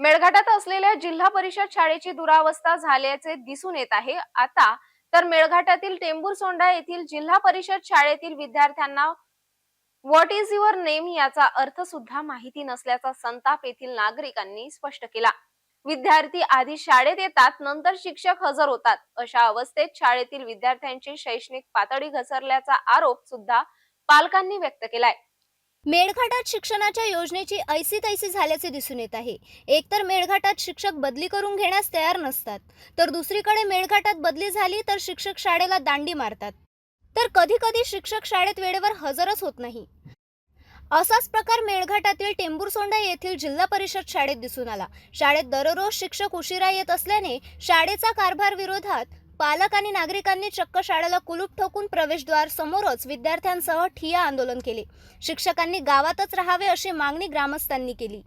मेळघाटात असलेल्या जिल्हा परिषद शाळेची दुरावस्था झाल्याचे दिसून येत आहे. आता तर मेळघाटातील टेंबूर सोंडा येथील जिल्हा परिषद शाळेतील विद्यार्थ्यांना व्हॉट इज युअर नेम याचा अर्थ सुद्धा माहिती नसल्याचा संताप येथील नागरिकांनी स्पष्ट केला. विद्यार्थी आधी शाळेत येतात नंतर शिक्षक हजर होतात. अशा अवस्थेत शाळेतील विद्यार्थ्यांची शैक्षणिक पातळी घसरल्याचा आरोप सुद्धा पालकांनी व्यक्त केलाय. मेळघाटात शिक्षणाच्या योजनेची ऐसी तैसी झाल्याचे दिसून येत आहे. एकतर मेळघाटात शिक्षक बदली करून घेण्यास तयार नसतात तर दुसरीकडे मेळघाटात बदली झाली तर शिक्षक शाळेला दांडी मारतात. तर कधी कधी शिक्षक शाळेत वेळेवर हजरच होत नाही. असाच प्रकार मेळघाटातील टेंबूरसोंडा येथील जिल्हा परिषद शाळेत दिसून आला. शाळेत दररोज शिक्षक उशिरा येत असल्याने शाळेचा कारभार विरोधात पालक आणि नागरिकांनी चक्क शाळेला कुलूप ठोकून प्रवेशद्वार समोरच विद्यार्थ्यांसह ठिया आंदोलन केले. शिक्षकांनी गावातच राहावे अशी मागणी ग्रामस्थांनी केली.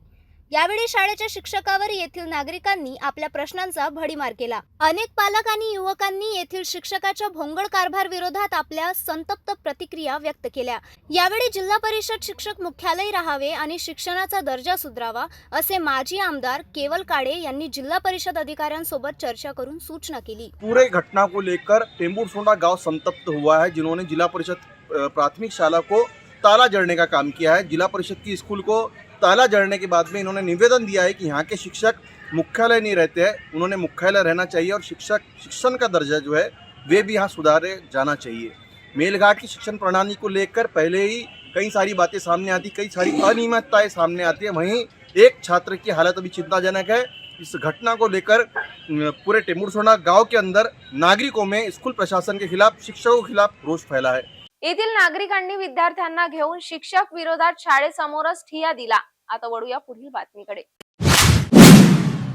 यावेळी शाळेच्या शिक्षकावर येथील नागरिकांनी आपल्या प्रश्नांचा भडीमार केला. अनेक पालक आणि युवकांनी येथील शिक्षकाच्या भोंगळ कारभार विरोधात आपल्या संतप्त प्रतिक्रिया व्यक्त केल्या. यावेळी जिल्हा परिषद शिक्षक मुख्यालय राहावे आणि शिक्षणाचा दर्जा सुधारावा असे माजी आमदार केवल काळे यांनी जिल्हा परिषद अधिकाऱ्यांसोबत चर्चा करून सूचना केली. पूरे घटना को लेकर टेम्बूर सोंडा गांव संतप्त हुआ है जिन्होंने जिला परिषद प्राथमिक शाला को ताला जड़ने का काम किया है। जिला परिषद की स्कूल को ताला जड़ने के बाद में इन्होंने निवेदन दिया है कि यहाँ के शिक्षक मुख्यालय नहीं रहते हैं। उन्होंने मुख्यालय रहना चाहिए और शिक्षक शिक्षण का दर्जा जो है, वे भी यहाँ सुधारे जाना चाहिए। मेलघाट की शिक्षण प्रणाली को लेकर पहले ही कई सारी बातें सामने आती, कई सारी अनियमितताएँ सामने आती है। वहीं एक छात्र की हालत अभी चिंताजनक है। इस घटना को लेकर पूरे टेमुरसोना गाँव के अंदर नागरिकों में स्कूल प्रशासन के खिलाफ, शिक्षकों के खिलाफ रोष फैला है। येथील नागरिकांनी विद्यार्थ्यांना घेऊन शिक्षक विरोधात शाळेसमोरच ठिया दिला. आता वळूया पुढील बातमीकडे.